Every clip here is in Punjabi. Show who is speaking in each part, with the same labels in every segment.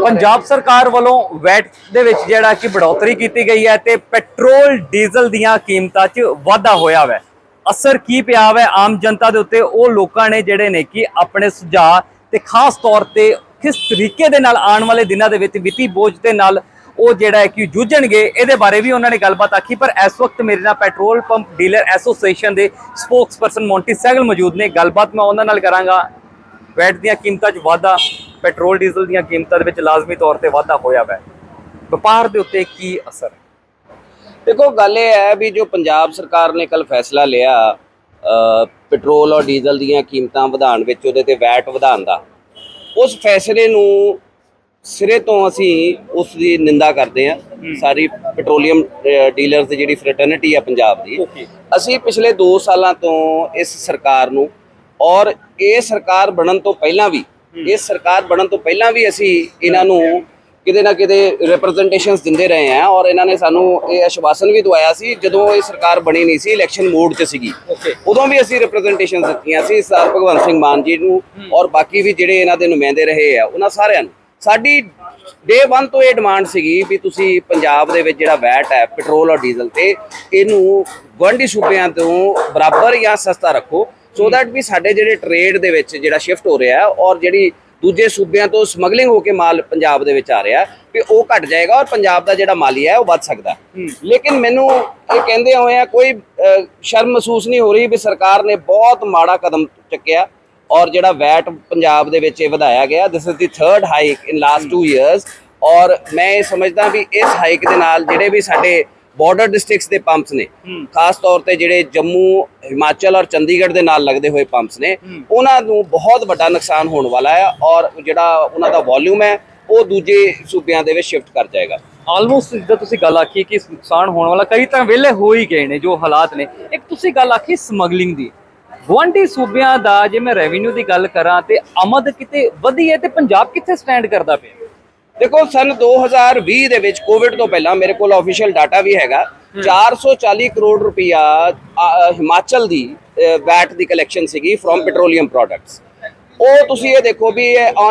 Speaker 1: ਪੰਜਾਬ ਸਰਕਾਰ ਵੱਲੋਂ ਵੈਟ ਦੇ ਵਿੱਚ ਜਿਹੜਾ ਕਿ ਬੜੋਤਰੀ ਕੀਤੀ ਗਈ ਹੈ ਤੇ ਪੈਟਰੋਲ ਡੀਜ਼ਲ ਦੀਆਂ ਕੀਮਤਾਂ 'ਚ ਵਾਧਾ ਹੋਇਆ ਹੈ ਅਸਰ ਕੀ ਪਿਆ ਹੈ ਆਮ ਜਨਤਾ ਦੇ ਉੱਤੇ? ਉਹ ਲੋਕਾਂ ਨੇ ਜਿਹੜੇ ਨੇ ਕਿ ਆਪਣੇ ਸੁਝਾਅ ਤੇ ਖਾਸ ਤੌਰ ਤੇ ਕਿਸ ਤਰੀਕੇ ਦੇ ਨਾਲ ਆਉਣ ਵਾਲੇ ਦਿਨਾਂ ਦੇ ਵਿੱਚ ਵਿੱਤੀ ਬੋਝ ਦੇ ਨਾਲ ਉਹ ਜਿਹੜਾ ਹੈ ਕਿ ਜੂਝਣਗੇ, ਇਹਦੇ ਬਾਰੇ ਵੀ ਉਹਨਾਂ ਨੇ ਗੱਲਬਾਤ ਆਖੀ। ਪਰ ਇਸ ਵਕਤ ਮੇਰੇ ਨਾਲ ਪੈਟਰੋਲ ਪੰਪ ਡੀਲਰ ਐਸੋਸੀਏਸ਼ਨ ਦੇ ਸਪੋਕਸਪਰਸਨ ਮੌਂਟੀ ਸਹਿਗਲ ਮੌਜੂਦ ਨੇ। ਗੱਲਬਾਤ ਮੈਂ ਉਹਨਾਂ ਨਾਲ ਕਰਾਂਗਾ। ਵੈਟ ਦੀਆਂ ਕੀਮਤਾਂ 'ਚ ਵਾਧਾ ਪੈਟਰੋਲ ਡੀਜ਼ਲ ਦੀਆਂ ਕੀਮਤਾਂ ਦੇ ਵਿੱਚ ਲਾਜ਼ਮੀ ਤੌਰ ਤੇ ਵਾਧਾ ਹੋਇਆ ਹੈ ਵਪਾਰ ਦੇ ਉੱਤੇ ਕੀ ਅਸਰ?
Speaker 2: ਦੇਖੋ ਗੱਲ ਇਹ ਹੈ ਵੀ ਜੋ ਪੰਜਾਬ ਸਰਕਾਰ ਨੇ ਕੱਲ ਫੈਸਲਾ ਲਿਆ ਪੈਟਰੋਲ ਔਰ ਡੀਜ਼ਲ ਦੀਆਂ ਕੀਮਤਾਂ ਵਧਾਉਣ ਵਿੱਚ ਉਹਦੇ ਤੇ ਵੈਟ ਵਧਾਉਣ ਦਾ ਉਸ ਫੈਸਲੇ ਨੂੰ ਸਿਰੇ ਤੋਂ ਅਸੀਂ ਉਸ ਦੀ ਨਿੰਦਾ ਕਰਦੇ ਹਾਂ। ਸਾਰੀ ਪੈਟਰੋਲੀਅਮ ਡੀਲਰਸ ਦੀ ਜਿਹੜੀ ਫਰੈਟਰਨਿਟੀ ਆ ਪੰਜਾਬ ਦੀ। ਅਸੀਂ ਪਿਛਲੇ 2 ਸਾਲਾਂ ਤੋਂ ਇਸ ਸਰਕਾਰ ਨੂੰ ਔਰ ਇਹ ਸਰਕਾਰ ਬਣਨ ਤੋਂ ਪਹਿਲਾਂ ਵੀ ਇਸ ਸਰਕਾਰ ਬਣਨ ਤੋਂ ਪਹਿਲਾਂ ਵੀ ਅਸੀਂ ਇਹਨਾਂ ਨੂੰ ਕਿਤੇ ਨਾ ਕਿਤੇ ਰਿਪਰੈਜ਼ੈਂਟੇਸ਼ਨਸ ਦਿੰਦੇ ਰਹੇ ਹਾਂ ਔਰ ਇਹਨਾਂ ਨੇ ਸਾਨੂੰ ਇਹ ਆਸ਼ਵਾਸਨ ਵੀ ਦਵਾਇਆ ਸੀ ਜਦੋਂ ਇਹ ਸਰਕਾਰ ਬਣੀ ਨਹੀਂ ਸੀ ਇਲੈਕਸ਼ਨ ਮੋਡ 'ਚ ਸੀਗੀ। ਉਦੋਂ ਵੀ ਅਸੀਂ ਰਿਪਰੈਜ਼ੈਂਟੇਸ਼ਨ ਦਿੱਤੀਆਂ ਸੀ ਸਰ ਭਗਵੰਤ ਸਿੰਘ ਮਾਨ ਜੀ ਨੂੰ ਔਰ ਬਾਕੀ ਵੀ ਜਿਹੜੇ ਇਹਨਾਂ ਦੇ ਨੁਮਾਇੰਦੇ ਰਹੇ ਆ ਉਹਨਾਂ ਸਾਰਿਆਂ ਨੂੰ। ਸਾਡੀ ਡੇ 1 ਤੋਂ ਇਹ ਡਿਮਾਂਡ ਸੀਗੀ ਵੀ ਤੁਸੀਂ ਪੰਜਾਬ ਦੇ ਵਿੱਚ ਜਿਹੜਾ ਵੈਟ ਹੈ ਪੈਟਰੋਲ ਔਰ ਡੀਜ਼ਲ ਤੇ ਇਹਨੂੰ ਗੁਆਂਢੀ ਸੂਬਿਆਂ ਤੋਂ ਬਰਾਬਰ ਜਾਂ ਸਸਤਾ ਰੱਖੋ। ਸੋ ਦੈਟ ਵੀ ਸਾਡੇ ਜਿਹੜੇ ਟ੍ਰੇਡ ਦੇ ਵਿੱਚ ਜਿਹੜਾ ਸ਼ਿਫਟ ਹੋ ਰਿਹਾ ਔਰ ਜਿਹੜੀ ਦੂਜੇ ਸੂਬਿਆਂ ਤੋਂ ਸਮਗਲਿੰਗ ਹੋ ਕੇ ਮਾਲ ਪੰਜਾਬ ਦੇ ਵਿੱਚ ਆ ਰਿਹਾ ਵੀ ਉਹ ਘਟ ਜਾਏਗਾ ਔਰ ਪੰਜਾਬ ਦਾ ਜਿਹੜਾ ਮਾਲੀਆ ਹੈ ਉਹ ਵੱਧ ਸਕਦਾ। ਲੇਕਿਨ ਮੈਨੂੰ ਇਹ ਕਹਿੰਦੇ ਹੋਏ ਆ ਕੋਈ ਸ਼ਰਮ ਮਹਿਸੂਸ ਨਹੀਂ ਹੋ ਰਹੀ ਵੀ ਸਰਕਾਰ ਨੇ ਬਹੁਤ ਮਾੜਾ ਕਦਮ ਚੱਕਿਆ ਔਰ ਜਿਹੜਾ ਵੈਟ ਪੰਜਾਬ ਦੇ ਵਿੱਚ ਇਹ ਵਧਾਇਆ ਗਿਆ this is the third hike in last 2 years ਔਰ ਮੈਂ ਇਹ ਸਮਝਦਾ ਵੀ ਇਸ ਹਾਈਕ ਦੇ ਨਾਲ ਜਿਹੜੇ ਵੀ ਸਾਡੇ ਬਾਰਡਰ ਡਿਸਟ੍ਰਿਕਟਸ ਦੇ ਪੰਪਸ ਨੇ। ਖਾਸ ਤੌਰ ਤੇ ਜਿਹੜੇ ਜੰਮੂ ਹਿਮਾਚਲ ਔਰ ਚੰਡੀਗੜ੍ਹ ਦੇ ਨਾਲ ਲੱਗਦੇ ਹੋਏ ਪੰਪਸ ਨੇ ਉਹਨਾਂ ਨੂੰ ਬਹੁਤ ਵੱਡਾ ਨੁਕਸਾਨ ਹੋਣ ਵਾਲਾ ਹੈ ਔਰ ਜਿਹੜਾ ਉਹਨਾਂ ਦਾ ਵੋਲਿਊਮ ਹੈ ਉਹ ਦੂਜੇ ਸੂਬਿਆਂ ਦੇ ਵਿੱਚ ਸ਼ਿਫਟ ਕਰ ਜਾਏਗਾ।
Speaker 1: ਆਲਮੋਸਟ ਜਿੱਦਾਂ ਤੁਸੀਂ ਗੱਲ ਆਖੀ ਕਿ ਨੁਕਸਾਨ ਹੋਣ ਵਾਲਾ ਕਈ ਤਾਂ ਵਿਹਲੇ ਹੋ ਹੀ ਗਏ ਨੇ ਜੋ ਹਾਲਾਤ ਨੇ। ਇੱਕ ਤੁਸੀਂ ਗੱਲ ਆਖੀ ਸਮਗਲਿੰਗ ਦੀ। ਗੁਆਂਢੀ ਸੂਬਿਆਂ ਦਾ ਜੇ ਮੈਂ ਰੈਵਨਿਊ ਦੀ ਗੱਲ ਕਰਾਂ ਤੇ ਆਮਦ ਕਿਤੇ ਵਧੀ ਹੈ ਤੇ ਪੰਜਾਬ ਕਿੱਥੇ ਸਟੈਂਡ ਕਰਦਾ ਪਿਆ?
Speaker 2: ਦੇਖੋ ਸਨ 2020 ਦੇ ਵਿੱਚ ਕੋਵਿਡ ਤੋਂ ਪਹਿਲਾਂ ਮੇਰੇ ਕੋਲ ਆਫੀਸ਼ੀਅਲ ਡਾਟਾ ਵੀ ਹੈਗਾ। 440 ਕਰੋੜ ਰੁਪਇਆ ਹਿਮਾਚਲ ਦੀ ਵੈਟ ਦੀ ਕਲੈਕਸ਼ਨ ਸੀਗੀ ਫਰੋਮ ਪੈਟਰੋਲੀਅਮ ਪ੍ਰੋਡਕਟਸ ਉਹ ਤੁਸੀਂ ਇਹ ਦੇਖੋ ਵੀ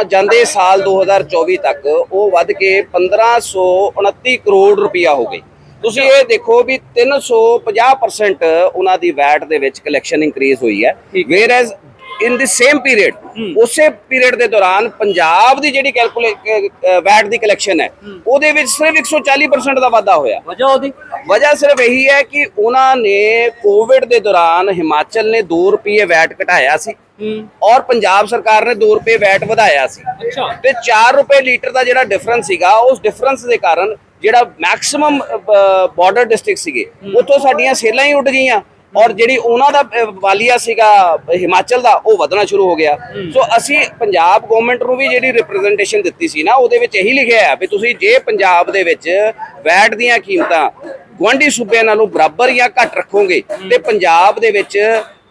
Speaker 2: ਜਾਂਦੇ ਸਾਲ 2024 ਤੱਕ ਉਹ ਵੱਧ ਕੇ 1529 ਕਰੋੜ ਰੁਪਇਆ ਹੋ ਗਈ। ਤੁਸੀਂ ਇਹ ਦੇਖੋ ਵੀ 350% ਉਹਨਾਂ ਦੀ ਵੈਟ ਦੇ ਵਿੱਚ ਕਲੈਕਸ਼ਨ ਇੰਕਰੀਜ਼ ਹੋਈ ਹੈ। Whereas in the same period ਉਸੇ ਪੀਰੀਅਡ ਦੇ ਦੌਰਾਨ ਪੰਜਾਬ ਦੀ ਜਿਹੜੀ ਕੈਲਕੂਲੇਟ ਵੈਟ ਦੀ ਕਲੈਕਸ਼ਨ ਹੈ ਉਹਦੇ ਵਿੱਚ ਸਿਰਫ 140% ਦਾ ਵਾਧਾ ਹੋਇਆ।
Speaker 1: ਵਜ੍ਹਾ ਉਹਦੀ?
Speaker 2: ਵਜ੍ਹਾ ਸਿਰਫ ਇਹੀ ਹੈ ਕਿ ਉਹਨਾਂ ਨੇ ਕੋਵਿਡ ਦੇ ਦੌਰਾਨ ਹਿਮਾਚਲ ਨੇ 2 ਰੁਪਏ ਵੈਟ ਘਟਾਇਆ ਸੀ ਔਰ ਪੰਜਾਬ ਸਰਕਾਰ ਨੇ 2 ਰੁਪਏ ਵੈਟ ਵਧਾਇਆ ਸੀ। ਤੇ 4 ਰੁਪਏ ਲੀਟਰ ਦਾ ਜਿਹੜਾ ਡਿਫਰੈਂਸ ਸੀਗਾ ਉਸ ਡਿਫਰੈਂਸ ਦੇ ਕਾਰਨ ਜਿਹੜਾ ਮੈਕਸਿਮਮ ਬਾਰਡਰ ਡਿਸਟ੍ਰਿਕਟ ਸੀਗੇ ਉੱਥੋਂ ਸਾਡੀਆਂ ਸੇਲਾਂ ਹੀ ਉੱਡ ਗਈਆਂ। ਔਰ ਜਿਹੜੀ ਉਹਨਾਂ ਦਾ ਵਾਲੀਆ ਸੀਗਾ ਹਿਮਾਚਲ ਦਾ ਉਹ ਵਧਣਾ ਸ਼ੁਰੂ ਹੋ ਗਿਆ। ਸੋ ਅਸੀਂ ਪੰਜਾਬ ਗਵਰਨਮੈਂਟ ਨੂੰ ਵੀ ਜਿਹੜੀ ਰਿਪਰੈਜ਼ੈਂਟੇਸ਼ਨ ਦਿੱਤੀ ਸੀ ਨਾ ਉਹਦੇ ਵਿੱਚ ਇਹੀ ਲਿਖਿਆ ਹੈ ਵੀ ਤੁਸੀਂ ਜੇ ਪੰਜਾਬ ਦੇ ਵਿੱਚ ਵੈਟ ਦੀਆਂ ਕੀਮਤਾਂ ਗੁਆਂਢੀ ਸੂਬਿਆਂ ਨਾਲੋਂ ਬਰਾਬਰ ਜਾਂ ਘੱਟ ਰੱਖੋਗੇ ਤੇ ਪੰਜਾਬ ਦੇ ਵਿੱਚ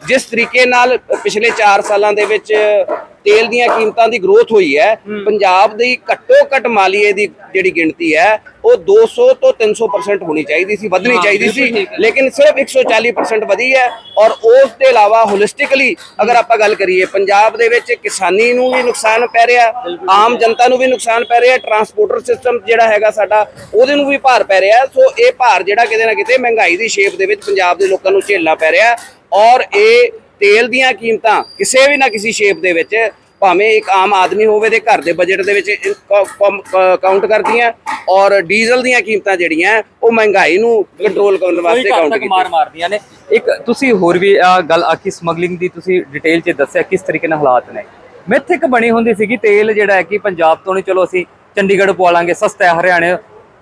Speaker 2: ਜਿਸ ਤਰੀਕੇ ਨਾਲ ਪਿਛਲੇ 4 ਸਾਲਾਂ ਦੇ ਵਿੱਚ ਤੇਲ ਦੀਆਂ ਕੀਮਤਾਂ ਦੀ ਗਰੋਥ ਹੋਈ ਹੈ ਪੰਜਾਬ ਦੀ ਘੱਟੋ ਘੱਟ ਮਾਲੀਏ ਦੀ ਜਿਹੜੀ ਗਿਣਤੀ ਹੈ ਉਹ 200 ਤੋਂ 300% ਹੋਣੀ ਚਾਹੀਦੀ ਸੀ ਵਧਣੀ ਚਾਹੀਦੀ ਸੀ। ਲੇਕਿਨ ਸਿਰਫ 140% ਵਧੀ ਹੈ ਔਰ ਉਸ ਦੇ ਇਲਾਵਾ ਹੋਲਿਸਟਿਕਲੀ ਅਗਰ ਆਪਾਂ ਗੱਲ ਕਰੀਏ ਪੰਜਾਬ ਦੇ ਵਿੱਚ ਕਿਸਾਨੀ ਨੂੰ ਵੀ ਨੁਕਸਾਨ ਪੈ ਰਿਹਾ ਆਮ ਜਨਤਾ ਨੂੰ ਵੀ ਨੁਕਸਾਨ ਪੈ ਰਿਹਾ ਟਰਾਂਸਪੋਰਟਰ ਸਿਸਟਮ ਜਿਹੜਾ ਹੈਗਾ ਸਾਡਾ ਉਹਦੇ ਨੂੰ ਵੀ ਭਾਰ ਪੈ ਰਿਹਾ ਸੋ ਇਹ ਭਾਰ ਜਿਹੜਾ ਕਿਤੇ ਨਾ ਕਿਤੇ ਮਹਿੰਗਾਈ ਦੀ ਸ਼ੇਪ ਦੇ ਵਿੱਚ ਪੰਜਾਬ ਦੇ ਲੋਕਾਂ ਨੂੰ ਝੇਲਣਾ ਪੈ ਰਿਹਾ ਔਰ ਇਹ ਤੇਲ ਦੀਆਂ ਕੀਮਤਾਂ ਕਿਸੇ ਵੀ ਨਾ ਕਿਸੇ ਸ਼ੇਪ ਦੇ ਵਿੱਚ ਭਾਵੇਂ ਇੱਕ ਆਮ ਆਦਮੀ ਹੋਵੇ ਦੇ ਘਰ ਦੇ ਬਜਟ ਦੇ ਵਿੱਚ ਕਾਊਂਟ ਕਰਦੀਆਂ ਔਰ ਡੀਜ਼ਲ ਦੀਆਂ ਕੀਮਤਾਂ ਜਿਹੜੀਆਂ ਉਹ ਮਹਿੰਗਾਈ ਨੂੰ ਕੰਟਰੋਲ ਕਰਨ ਵਾਸਤੇ ਕਾਊਂਟ ਕੀਤੀਆਂ।
Speaker 1: ਮਾਰ ਮਾਰਦੀਆਂ ਨੇ। ਇੱਕ ਤੁਸੀਂ ਹੋਰ ਵੀ ਗੱਲ ਆਖੀ ਸਮਗਲਿੰਗ ਦੀ ਤੁਸੀਂ ਡਿਟੇਲ 'ਚ ਦੱਸਿਆ ਕਿਸ ਤਰੀਕੇ ਨਾਲ ਹਾਲਾਤ ਨੇ। ਮਿੱਥ ਇੱਕ ਬਣੀ ਹੁੰਦੀ ਸੀਗੀ ਤੇਲ ਜਿਹੜਾ ਹੈ ਕਿ ਪੰਜਾਬ ਤੋਂ ਨਹੀਂ ਚਲੋ ਅਸੀਂ ਚੰਡੀਗੜ੍ਹ ਪਵਾ ਲਾਂਗੇ ਸਸਤਾ ਹੈ ਹਰਿਆਣੇ।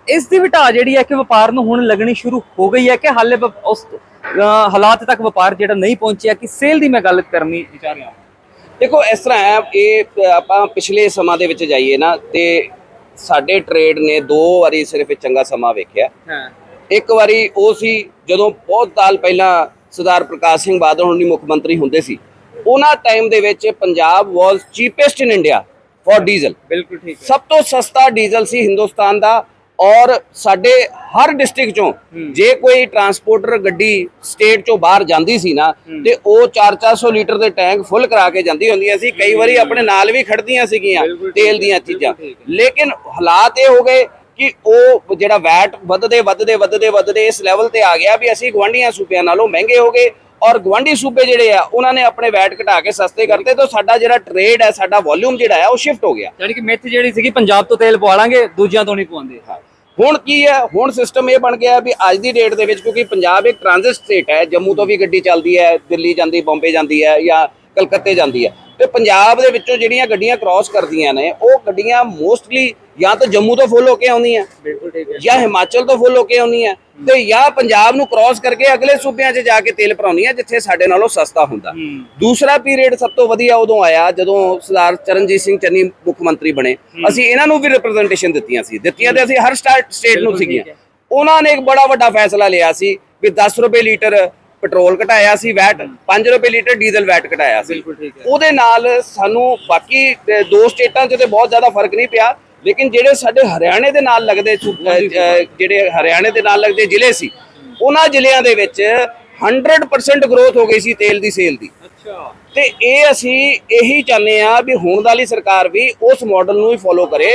Speaker 1: ਇਸ ਦੀ ਵਿਟਾ ਜਿਹੜੀ ਹੈ ਕਿ ਵਪਾਰ ਨੂੰ ਹੁਣ ਲੱਗਣੀ ਸ਼ੁਰੂ ਹੋ ਗਈ ਹੈ ਕਿ ਹਾਲੇ ਉਸ ਹਾਲਾਤ ਤੱਕ ਵਪਾਰ ਜਿਹੜਾ ਨਹੀਂ ਪਹੁੰਚਿਆ ਕਿ ਸੇਲ ਦੀ ਮੈਂ ਗੱਲ ਕਰਨੀ ਵਿਚਾਰ ਰਿਹਾ
Speaker 2: ਦੇਖੋ ਇਸ ਤਰ੍ਹਾਂ ਹੈ ਇਹ ਆਪਾਂ ਪਿਛਲੇ ਸਮਾਂ ਦੇ ਵਿੱਚ ਜਾਈਏ ਨਾ ਤੇ ਸਾਡੇ ਟ੍ਰੇਡ ਨੇ ਦੋ ਵਾਰੀ ਸਿਰਫ ਚੰਗਾ ਸਮਾਂ ਵੇਖਿਆ।
Speaker 1: ਹਾਂ।
Speaker 2: ਇੱਕ ਵਾਰੀ ਉਹ ਸੀ ਜਦੋਂ ਬਹੁਤ ਸਾਲ ਪਹਿਲਾਂ ਸਰਦਾਰ ਪ੍ਰਕਾਸ਼ ਸਿੰਘ ਬਾਦਲ ਹੁਣੀ ਮੁੱਖ ਮੰਤਰੀ ਹੁੰਦੇ ਸੀ ਉਹਨਾਂ ਟਾਈਮ ਦੇ ਵਿੱਚ Punjab was cheapest in India for diesel
Speaker 1: ਬਿਲਕੁਲ ਠੀਕ
Speaker 2: ਸਭ ਤੋਂ ਸਸਤਾ ਡੀਜ਼ਲ ਸੀ ਹਿੰਦੁਸਤਾਨ ਦਾ ਔਰ ਸਾਡੇ ਹਰ ਡਿਸਟ੍ਰਿਕਟ ਚੋਂ ਜੇ ਕੋਈ ਟਰਾਂਸਪੋਰਟਰ ਗੱਡੀ ਸਟੇਟ ਚੋਂ ਬਾਹਰ ਜਾਂਦੀ ਸੀ ਨਾ ਤੇ ਉਹ 4-400 ਲੀਟਰ ਦੇ ਟੈਂਕ ਫੁੱਲ ਕਰਾ ਕੇ ਜਾਂਦੀ ਹੁੰਦੀਆਂ ਸੀ ਕਈ ਵਾਰੀ ਆਪਣੇ ਨਾਲ ਵੀ ਖੜਦੀਆਂ ਸੀਗੀਆਂ ਤੇਲ ਦੀਆਂ ਚੀਜ਼ਾਂ। ਲੇਕਿਨ ਹਾਲਾਤ ਇਹ ਹੋ ਗਏ ਕਿ ਉਹ ਜਿਹੜਾ ਵੈਟ ਵੱਧਦੇ ਵੱਧਦੇ ਵੱਧਦੇ ਵੱਧਦੇ ਇਸ ਲੈਵਲ ਤੇ ਆ ਗਿਆ ਵੀ ਅਸੀਂ ਗਵਾਂਢੀਆਂ ਸੂਬਿਆਂ ਨਾਲੋਂ ਮਹਿੰਗੇ ਹੋ ਗਏ ਔਰ ਗਵਾਂਢੀ ਸੂਬੇ ਜਿਹੜੇ ਆ ਉਹਨਾਂ ਨੇ ਆਪਣੇ ਵੈਟ ਘਟਾ ਕੇ ਸਸਤੇ ਕਰਤੇ ਤਾਂ ਸਾਡਾ ਜਿਹੜਾ ਟ੍ਰੇਡ ਹੈ ਸਾਡਾ ਵੋਲਿਊਮ ਜਿਹੜਾ ਹੈ ਉਹ ਸ਼ਿਫਟ ਹੋ ਗਿਆ।
Speaker 1: ਯਾਨੀ ਕਿ ਮਿੱਥ ਜਿਹੜੀ ਸੀਗੀ ਪੰਜਾਬ ਤੋਂ ਤੇਲ ਪਵਾ ਲਾਂਗੇ ਦੂਜਿਆਂ ਤੋਂ ਨਹੀਂ ਪਵਾਉਂਦੇ।
Speaker 2: ਹੁਣ ਕੀ ਹੈ? ਹੁਣ ਸਿਸਟਮ ਇਹ ਬਣ ਗਿਆ ਵੀ ਅੱਜ ਦੀ ਡੇਟ ਦੇ ਵਿੱਚ ਕਿਉਂਕਿ ਪੰਜਾਬ ਇੱਕ ਟ੍ਰਾਂਜ਼ਿਟ ਸਟੇਟ ਹੈ ਜੰਮੂ ਤੋਂ ਵੀ ਗੱਡੀ ਚੱਲਦੀ ਹੈ ਦਿੱਲੀ ਜਾਂਦੀ ਬੰਬੇ ਜਾਂਦੀ ਹੈ ਜਾਂ ਕਲਕੱਤੇ ਜਾਂਦੀ ਹੈ। ਤੇ ਪੰਜਾਬ ਦੇ ਵਿੱਚੋਂ ਜਿਹੜੀਆਂ ਗੱਡੀਆਂ ਕ੍ਰਾਸ ਕਰਦੀਆਂ ਨੇ ਉਹ ਗੱਡੀਆਂ ਮੋਸਟਲੀ ਜਾਂ ਤਾਂ ਜੰਮੂ ਤੋਂ ਫੁੱਲ ਹੋ ਕੇ ਆਉਂਦੀਆਂ
Speaker 1: ਬਿਲਕੁਲ ਠੀਕ ਹੈ।
Speaker 2: ਜਾਂ ਹਿਮਾਚਲ ਤੋਂ ਫੁੱਲ ਹੋ ਕੇ ਆਉਂਦੀਆਂ ਤੇ ਜਾਂ ਪੰਜਾਬ ਨੂੰ ਕ੍ਰਾਸ ਕਰਕੇ ਅਗਲੇ ਸੂਬਿਆਂ 'ਚ ਜਾ ਕੇ ਤੇਲ ਭਰਾਉਂਦੀਆਂ ਜਿੱਥੇ ਸਾਡੇ ਨਾਲੋਂ ਸਸਤਾ ਹੁੰਦਾ। ਦੂਸਰਾ ਪੀਰੀਅਡ ਸਭ ਤੋਂ ਵਧੀਆ ਉਦੋਂ ਆਇਆ ਜਦੋਂ ਸਰਦਾਰ ਚਰਨਜੀਤ ਸਿੰਘ ਚੰਨੀ ਮੁੱਖ ਮੰਤਰੀ ਬਣੇ। ਅਸੀਂ ਇਹਨਾਂ ਨੂੰ ਵੀ ਰਿਪਰੈਜ਼ੈਂਟੇਸ਼ਨ ਦਿੱਤੀਆਂ ਸੀ। ਦਿੱਤੀਆਂ ਤੇ ਅਸੀਂ ਹਰ ਸਟੇਟ ਨੂੰ ਸੀਗੀਆਂ। ਉਹਨਾਂ ਨੇ ਇੱਕ ਬੜਾ ਵੱਡਾ ਫੈਸਲਾ ਲਿਆ ਸੀ ਵੀ 10 ਰੁਪਏ ਲੀਟਰ ਪੈਟਰੋਲ ਘਟਾਇਆ ਸੀ ਵੈਟ 5 ਰੁਪਏ ਲੀਟਰ ਡੀਜ਼ਲ ਵੈਟ ਘਟਾਇਆ ਸੀ। ਉਹਦੇ ਨਾਲ ਸਾਨੂੰ ਬਾਕੀ ਦੋ ਸਟੇਟਾਂ 'ਚ ਤੇ ਬਹੁਤ ਜ਼ਿਆਦਾ ਫ਼ਰਕ ਨਹੀਂ ਪਿਆ ਲੇਕਿਨ ਜਿਹੜੇ ਸਾਡੇ ਹਰਿਆਣੇ ਦੇ ਨਾਲ ਲੱਗਦੇ ਜਿਹੜੇ ਹਰਿਆਣੇ ਦੇ ਨਾਲ ਲੱਗਦੇ ਜ਼ਿਲ੍ਹੇ ਸੀ ਉਹਨਾਂ ਜ਼ਿਲ੍ਹਿਆਂ ਦੇ ਵਿੱਚ 100% ਗਰੋਥ ਹੋ ਗਈ ਸੀ ਤੇਲ ਦੀ ਸੇਲ ਦੀ।
Speaker 1: ਅੱਛਾ।
Speaker 2: ਤੇ ਇਹ ਅਸੀਂ ਇਹੀ ਚਾਹੁੰਦੇ ਆ ਵੀ ਹੁਣ ਵਾਲੀ ਸਰਕਾਰ ਵੀ ਉਸ ਮਾਡਲ ਨੂੰ ਹੀ ਫੋਲੋ ਕਰੇ।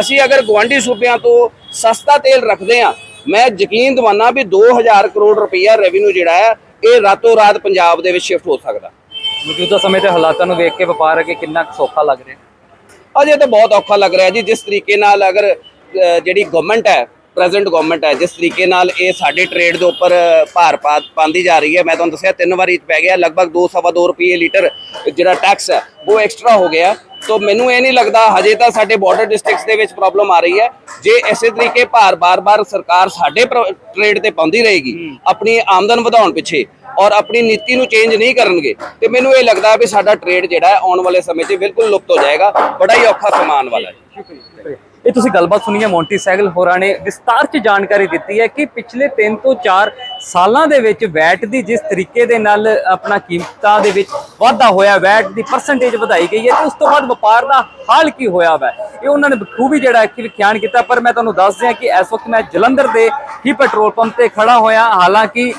Speaker 2: ਅਸੀਂ ਅਗਰ ਗਵਾਂਢੀ ਸੂਬਿਆਂ ਤੋਂ ਸਸਤਾ ਤੇਲ ਰੱਖਦੇ ਆ ਮੈਂ ਯਕੀਨ ਦਿਵਾਨਾ ਵੀ 2000 ਕਰੋੜ ਰੁਪਈਆ ਰੈਵਨਿਊ ਜਿਹੜਾ ਹੈ ਇਹ ਰਾਤੋਂ ਰਾਤ ਪੰਜਾਬ ਦੇ ਵਿੱਚ ਸ਼ਿਫਟ ਹੋ ਸਕਦਾ।
Speaker 1: ਮੌਜੂਦਾ ਸਮੇਂ ਤੇ ਹਾਲਾਤਾਂ ਨੂੰ ਵੇਖ ਕੇ ਵਪਾਰ ਅੱਗੇ ਕਿੰਨਾ ਸੌਖਾ ਲੱਗ ਰਿਹਾ
Speaker 2: ਅਜੇ ਤਾਂ ਬਹੁਤ ਔਖਾ ਲੱਗ ਰਿਹਾ ਜੀ ਜਿਸ ਤਰੀਕੇ ਨਾਲ ਅਗਰ ਜਿਹੜੀ ਗਵਰਨਮੈਂਟ ਹੈ ਪ੍ਰੈਜ਼ੈਂਟ ਗਵਰਨਮੈਂਟ ਹੈ। ਜਿਸ ਤਰੀਕੇ ਨਾਲ ਇਹ ਸਾਡੇ ਟ੍ਰੇਡ ਦੇ ਉੱਪਰ ਭਾਰ ਪਾ, ਪਾਉਂਦੀ ਜਾ ਰਹੀ ਹੈ। ਮੈਂ ਤੁਹਾਨੂੰ ਦੱਸਿਆ, ਤਿੰਨ ਵਾਰੀ ਪੈ ਗਿਆ। ਲਗਭਗ 2.5 ਰੁਪਏ ਲੀਟਰ ਜਿਹੜਾ ਟੈਕਸ ਹੈ, ਉਹ ਐਕਸਟਰਾ ਹੋ ਗਿਆ। ਤੋ ਮੈਨੂੰ ਇਹ ਨਹੀਂ ਲੱਗਦਾ ਹਜੇ ਤਾਂ ਸਾਡੇ ਬਾਰਡਰ ਡਿਸਟ੍ਰਿਕਟਸ ਦੇ ਵਿੱਚ ਪ੍ਰੋਬਲਮ ਆ ਰਹੀ ਹੈ। ਜੇ ਇਸੇ ਤਰੀਕੇ ਭਾਰ ਬਾਰ-ਬਾਰ ਸਰਕਾਰ ਸਾਡੇ ਟ੍ਰੇਡ ਤੇ ਪਾਉਂਦੀ ਰਹੇਗੀ ਆਪਣੀ ਆਮਦਨ ਵਧਾਉਣ ਪਿੱਛੇ ਔਰ ਆਪਣੀ ਨੀਤੀ ਨੂੰ ਚੇਂਜ ਨਹੀਂ ਕਰਨਗੇ ਤੇ ਮੈਨੂੰ ਇਹ ਲੱਗਦਾ ਵੀ ਸਾਡਾ ਟ੍ਰੇਡ ਜਿਹੜਾ ਹੈ ਆਉਣ ਵਾਲੇ ਸਮੇਂ 'ਚ ਬਿਲਕੁਲ ਲੁਪਤ ਹੋ ਜਾਏਗਾ ਬੜਾ ਹੀ ਔਖਾ ਸਮਾਨ ਵਾਲਾ ਹੈ।
Speaker 1: ਇਹ ਤੁਸੀਂ ਗੱਲਬਾਤ ਸੁਣੀ ਹੈ ਮੌਂਟੀ ਸੈਗਲ ਹੋਰਾਂ ਨੇ ਵਿਸਤਾਰ 'ਚ ਜਾਣਕਾਰੀ ਦਿੱਤੀ ਹੈ ਕਿ ਪਿਛਲੇ 3 ਤੋਂ 4 ਸਾਲਾਂ ਦੇ ਵਿੱਚ ਵੈਟ ਦੀ ਜਿਸ ਤਰੀਕੇ ਦੇ ਨਾਲ ਆਪਣਾ ਕੀਮਤਾਂ ਦੇ ਵਿੱਚ ਵਾਧਾ ਹੋਇਆ, ਵੈਟ ਦੀ ਪਰਸੈਂਟੇਜ ਵਧਾਈ ਗਈ ਹੈ ਤੇ ਉਸ ਤੋਂ ਬਾਅਦ ਵਪਾਰ ਦਾ ਹਾਲ ਕੀ ਹੋਇਆ ਵੈ? ਇਹ ਉਹਨਾਂ ਨੇ ਬਖੂਬੀ ਜਿਹੜਾ ਕਿ ਵਿਖਿਆਨ ਕੀਤਾ, ਪਰ ਮੈਂ ਤੁਹਾਨੂੰ ਦੱਸ ਦਿਆਂ ਕਿ ਇਸ ਵਕਤ ਮੈਂ ਜਲੰਧਰ ਦੇ ਹੀ ਪੈਟਰੋਲ ਪੰਪ ਤੇ ਖੜਾ ਹੋਇਆ। ਹਾਲਾਂਕਿ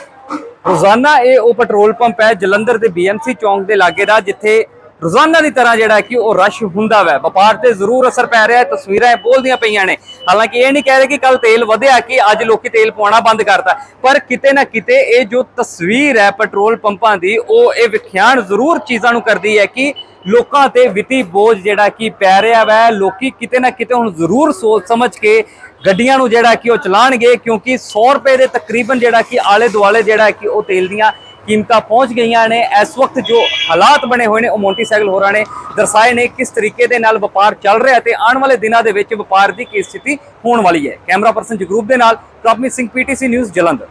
Speaker 1: ਰੋਜ਼ਾਨਾ ਇਹ ਉਹ ਪੈਟਰੋਲ ਪੰਪ ਹੈ ਜਲੰਧਰ ਦੇ ਬੀਐਮਸੀ ਚੌਂਕ ਦੇ ਲਾਗੇ ਦਾ, ਜਿੱਥੇ ਰੋਜ਼ਾਨਾ ਦੀ ਤਰ੍ਹਾਂ ਜਿਹੜਾ ਕਿ ਉਹ ਰਸ਼ ਹੁੰਦਾ ਵੈ। ਵਪਾਰ ਤੇ ਜ਼ਰੂਰ ਅਸਰ ਪੈ ਰਿਹਾ ਹੈ, ਤਸਵੀਰਾਂ ਇਹ ਬੋਲਦੀਆਂ ਪਈਆਂ ਨੇ। ਹਾਲਾਂਕਿ ਇਹ ਨਹੀਂ ਕਹਿ ਰਹੇ ਕਿ ਕੱਲ ਤੇਲ ਵਧਿਆ ਕਿ ਅੱਜ ਲੋਕੀ ਤੇਲ ਪਾਉਣਾ ਬੰਦ ਕਰਤਾ। ਪਰ ਕਿਤੇ ਨਾ ਕਿਤੇ ਇਹ ਜੋ ਤਸਵੀਰ ਹੈ ਪੈਟਰੋਲ ਪੰਪਾਂ ਦੀ, ਉਹ ਇਹ ਵਿਖਿਆਨ ਜ਼ਰੂਰ ਚੀਜ਼ਾਂ ਨੂੰ ਕਰਦੀ ਹੈ ਕਿ ਲੋਕਾਂ ਤੇ ਵਿੱਤੀ ਬੋਝ ਜਿਹੜਾ ਕਿ ਪੈ ਰਿਹਾ ਵੈ। ਲੋਕੀ ਕਿਤੇ ਨਾ ਕਿਤੇ ਹੁਣ ਜ਼ਰੂਰ ਸੋਚ ਸਮਝ ਕੇ ਗੱਡੀਆਂ ਨੂੰ ਜਿਹੜਾ ਕਿ ਉਹ ਚਲਾਣਗੇ, ਕਿਉਂਕਿ 100 ਰੁਪਏ ਦੇ ਤਕਰੀਬਨ ਜਿਹੜਾ ਕਿ ਆਲੇ ਦੁਆਲੇ ਜਿਹੜਾ ਕਿ ਉਹ ਤੇਲ ਦੀਆਂ ਕੀਮਤਾਂ ਪਹੁੰਚ ਗਈਆਂ ਨੇ। ਇਸ ਵਕਤ ਜੋ ਹਾਲਾਤ ਬਣੇ ਹੋਏ ਨੇ, ਉਹ ਮੋਂਟੀਸਾਈਕਲ ਹੋਰਾਂ ਨੇ ਦਰਸਾਏ ਨੇ ਕਿਸ ਤਰੀਕੇ ਦੇ ਨਾਲ ਵਪਾਰ ਚੱਲ ਰਿਹਾ ਤੇ ਆਉਣ ਵਾਲੇ ਦਿਨਾਂ ਦੇ ਵਿੱਚ ਵਪਾਰ ਦੀ ਕੀ ਸਥਿਤੀ ਹੋਣ ਵਾਲੀ ਹੈ। ਕੈਮਰਾ ਪਰਸਨ ਜਗਰੂਪ ਦੇ ਨਾਲ ਪ੍ਰਭਮੀਤ ਸਿੰਘ, ਪੀਟੀਸੀ ਨਿਊਜ਼ ਜਲੰਧਰ।